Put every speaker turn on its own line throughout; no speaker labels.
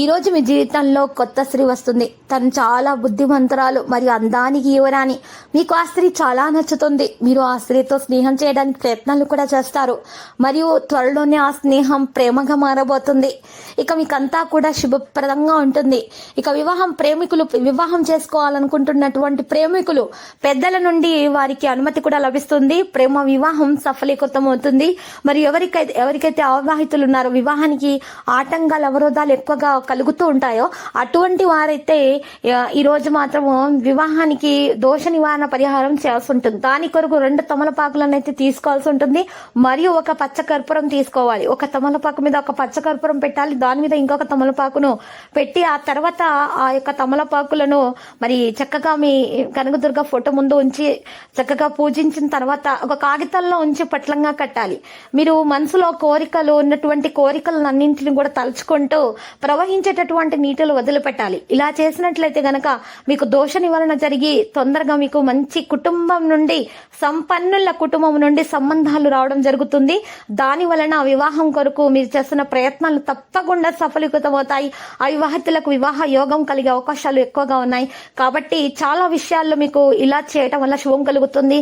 ఈ రోజు మీ జీవితంలో కొత్త స్త్రీ వస్తుంది. తను చాలా బుద్ధిమంతురాలు మరియు అందానికి యువరాని మీకు ఆ స్త్రీ చాలా నచ్చుతుంది. మీరు ఆ స్త్రీతో స్నేహం చేయడానికి ప్రయత్నాలు కూడా చేస్తారు. మరియు త్వరలోనే ఆ స్నేహం ప్రేమగా మారబోతుంది. ఇక మీకంతా కూడా శుభప్రదంగా ఉంటుంది. ఇక వివాహం ప్రేమికులు వివాహం చేసుకోవాలనుకుంటున్నటువంటి ప్రేమికులు పెద్దల నుండి వారికి అనుమతి కూడా లభిస్తుంది. ప్రేమ వివాహం సఫలీకృతం అవుతుంది మరి ఎవరికైతే ఎవరికైతే అవివాహితులు ఉన్నారో వివాహానికి ఆటంకాలు అవరోధాలు ఎక్కువగా కలుగుతూ ఉంటాయో అటువంటి వారైతే ఈరోజు మాత్రం మాత్రము వివాహానికి దోష నివారణ పరిహారం చేయాల్సి ఉంటుంది. దాని కొరకు రెండు తమలపాకులను అయితే తీసుకోవాల్సి ఉంటుంది. మరియు ఒక పచ్చ కర్పూరం తీసుకోవాలి. ఒక తమలపాకు మీద ఒక పచ్చ కర్పూరం పెట్టాలి. దాని మీద ఇంకొక తమలపాకును పెట్టి ఆ తర్వాత ఆ యొక్క తమలపాకులను మరి చక్కగా మీ కనకదుర్గ ఫోటో ముందు ఉంచి చక్కగా పూజించిన తర్వాత ఒక కాగితంలో ఉంచి పట్లంగా కట్టాలి. మీరు మనసులో కోరికలు ఉన్నటువంటి కోరికలను అన్నింటిని కూడా తలుచుకుంటూ ప్రవహించేటటువంటి నీటిలో వదిలిపెట్టాలి. ఇలా చేసినట్లయితే గనక మీకు దోష నివారణ జరిగి తొందరగా మీకు మంచి కుటుంబం నుండి సంపన్నుల కుటుంబం నుండి సంబంధాలు రావడం జరుగుతుంది. దాని వలన వివాహం కొరకు మీరు చేస్తున్న ప్రయత్నాలు తప్పకుండా సఫలీకృతమవుతాయి. అవివాహితులకు వివాహ యోగం కలిగే అవకాశాలు ఎక్కువగా ఉన్నాయి. కాబట్టి చాలా విషయాల్లో మీకు ఇలా చేయటం వల్ల శుభం కలుగుతుంది.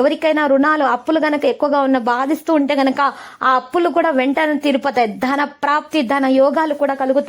ఎవరికైనా రుణాలు అప్పులు గనక ఎక్కువగా ఉన్న బాధిస్తూ ఉంటే గనక ఆ అప్పులు కూడా వెంటనే తీరిపోతాయి. ధన ప్రాప్తి ధన యోగాలు కూడా కలుగుతాయి.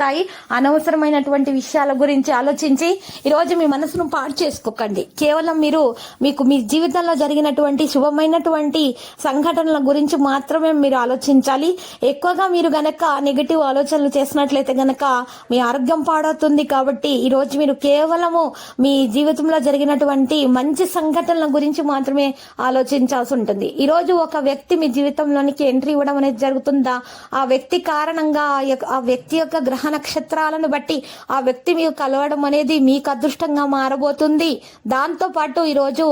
అనవసరమైనటువంటి విషయాల గురించి ఆలోచించి ఈరోజు మీ మనసును పాడు చేసుకోకండి. కేవలం మీరు మీకు మీ జీవితంలో జరిగినటువంటి శుభమైనటువంటి సంఘటనల గురించి మాత్రమే మీరు ఆలోచించాలి. ఎక్కువగా మీరు గనక నెగిటివ్ ఆలోచనలు చేసినట్లయితే గనక మీ ఆరోగ్యం పాడవుతుంది కాబట్టి ఈరోజు మీరు కేవలము మీ జీవితంలో జరిగినటువంటి మంచి సంఘటనల గురించి మాత్రమే ఆలోచించాల్సి ఉంటుంది. ఈ రోజు ఒక వ్యక్తి మీ జీవితంలోనికి ఎంట్రీ ఇవ్వడం అనేది జరుగుతుందా? ఆ వ్యక్తి కారణంగా ఆ యొక్క- ఆ వ్యక్తి యొక్క గ్రహణ నక్షత్రాలను బట్టి ఆ వ్యక్తి మీకు కలవడం అనేది మీకు అదృష్టంగా మారబోతుంది. దాంతో పాటు ఈరోజు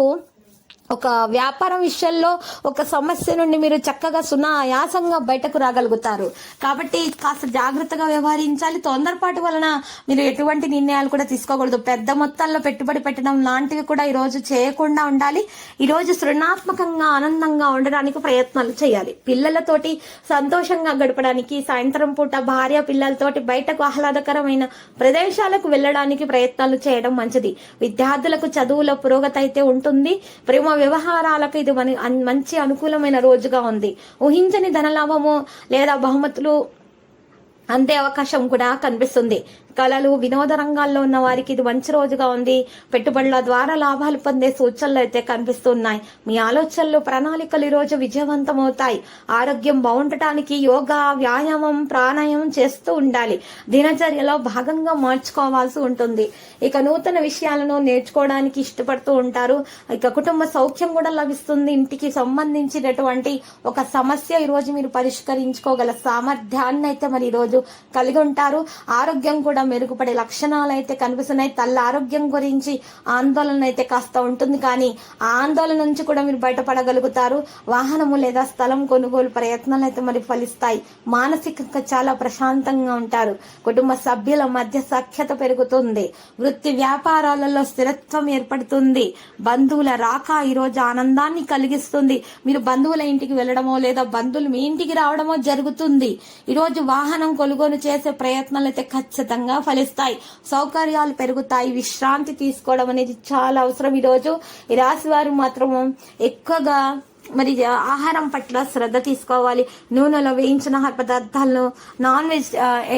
ఒక వ్యాపారం విషయంలో ఒక సమస్య నుండి మీరు చక్కగా సునాయాసంగా బయటకు రాగలుగుతారు. కాబట్టి కాస్త జాగ్రత్తగా వ్యవహరించాలి. తొందరపాటు వలన మీరు ఎటువంటి నిర్ణయాలు కూడా తీసుకోకూడదు. పెద్ద మొత్తాల్లో పెట్టుబడి పెట్టడం లాంటివి కూడా ఈ రోజు చేయకుండా ఉండాలి. ఈరోజు సృణాత్మకంగా ఆనందంగా ఉండడానికి ప్రయత్నాలు చేయాలి. పిల్లలతోటి సంతోషంగా గడపడానికి సాయంత్రం పూట భార్య పిల్లలతోటి బయటకు ఆహ్లాదకరమైన ప్రదేశాలకు వెళ్ళడానికి ప్రయత్నాలు చేయడం మంచిది. విద్యార్థులకు చదువులో పురోగతి అయితే ఉంటుంది. ప్రేమ వ్యవహారాలకు ఇది మన మంచి అనుకూలమైన రోజుగా ఉంది. ఊహించని ధనలాభము లేదా బహుమతులు అందే అవకాశం కూడా కనిపిస్తుంది. కళలు వినోద రంగాల్లో ఉన్న వారికి ఇది మంచి రోజుగా ఉంది. పెట్టుబడుల ద్వారా లాభాలు పొందే సూచనలు అయితే కనిపిస్తున్నాయి. మీ ఆలోచనలు ప్రణాళికలు ఈ రోజు విజయవంతమవుతాయి. ఆరోగ్యం బాగుండటానికి యోగా వ్యాయామం ప్రాణాయామం చేస్తూ ఉండాలి. దినచర్యలో భాగంగా మార్చుకోవాల్సి ఉంటుంది. ఇక నూతన విషయాలను నేర్చుకోవడానికి ఇష్టపడుతూ ఉంటారు. ఇక కుటుంబ సౌఖ్యం కూడా లభిస్తుంది. ఇంటికి సంబంధించినటువంటి ఒక సమస్య ఈ రోజు మీరు పరిష్కరించుకోగల సామర్థ్యాన్ని అయితే మరి ఈరోజు కలిగి ఉంటారు. ఆరోగ్యం కూడా మెరుగుపడే లక్షణాలు అయితే కనిపిస్తున్నాయి. తల్ల ఆరోగ్యం గురించి ఆందోళన అయితే కాస్త ఉంటుంది. కానీ ఆందోళన నుంచి కూడా మీరు బయటపడగలుగుతారు. వాహనము లేదా స్థలం కొనుగోలు ప్రయత్నాలు అయితే మరి ఫలిస్తాయి. మానసికంగా చాలా ప్రశాంతంగా ఉంటారు. కుటుంబ సభ్యుల మధ్య సఖ్యత పెరుగుతుంది. వృత్తి వ్యాపారాలలో స్థిరత్వం ఏర్పడుతుంది. బంధువుల రాక ఈ రోజు ఆనందాన్ని కలిగిస్తుంది. మీరు బంధువుల ఇంటికి వెళ్ళడమో లేదా బంధువులు మీ ఇంటికి రావడమో జరుగుతుంది. ఈ రోజు వాహనం కొనుగోలు చేసే ప్రయత్నాలు అయితే ఖచ్చితంగా ఫలిస్తాయి. సౌకర్యాలు పెరుగుతాయి. విశ్రాంతి తీసుకోవడం అనేది చాలా అవసరం. ఈరోజు ఈ రాశి వారు మాత్రము ఎక్కువగా మరి ఆహారం పట్ల శ్రద్ధ తీసుకోవాలి. నూనెలో వేయించిన ఆహార పదార్థాలను నాన్ వెజ్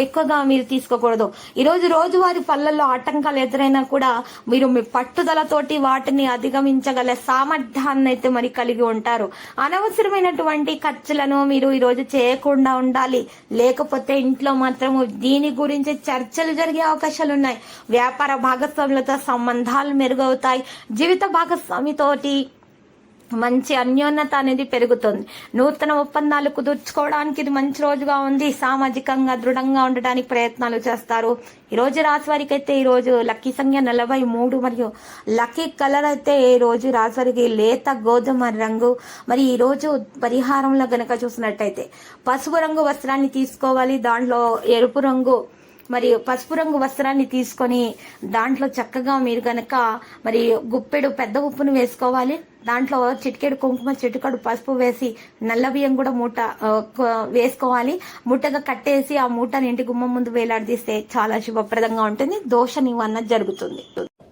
ఎక్కువగా మీరు తీసుకోకూడదు. ఈరోజు రోజువారి పళ్ళల్లో ఆటంకాలు ఎదురైనా కూడా మీరు మీ పట్టుదలతోటి వాటిని అధిగమించగల సామర్థ్యాన్ని అయితే మరి కలిగి ఉంటారు. అనవసరమైనటువంటి ఖర్చులను మీరు ఈరోజు చేయకుండా ఉండాలి. లేకపోతే ఇంట్లో మాత్రము దీని గురించి చర్చలు జరిగే అవకాశాలు ఉన్నాయి. వ్యాపార భాగస్వాములతో సంబంధాలు మెరుగవుతాయి. జీవిత భాగస్వామితోటి మంచి అన్యోన్యత అనేది పెరుగుతుంది. నూతన ఒప్పందాలు కుదుర్చుకోవడానికి ఇది మంచి రోజుగా ఉంది. సామాజికంగా దృఢంగా ఉండడానికి ప్రయత్నాలు చేస్తారు. ఈ రోజు రాశి వారికి అయితే ఈ రోజు లక్కీ సంఖ్య నలభై మూడు మరియు లక్కీ కలర్ అయితే ఈ రోజు రాశి వారికి లేత గోధుమ రంగు. మరి ఈ రోజు పరిహారంలో గనక చూసినట్టయితే పసుపు రంగు వస్త్రాన్ని తీసుకోవాలి. దాంట్లో ఎరుపు రంగు మరి పసుపు రంగు వస్త్రాన్ని తీసుకొని దాంట్లో చక్కగా మీరు గనక మరి గుప్పెడు పెద్ద ఉప్పును వేసుకోవాలి. దాంట్లో చిటికెడు కుంకుమ చిటికెడు పసుపు వేసి నల్ల బియ్యం కూడా మూట వేసుకోవాలి. మూటగా కట్టేసి ఆ మూటని ఇంటి గుమ్మం ముందు వేలాడదీస్తే చాలా శుభప్రదంగా ఉంటుంది. దోష నివారణ జరుగుతుంది.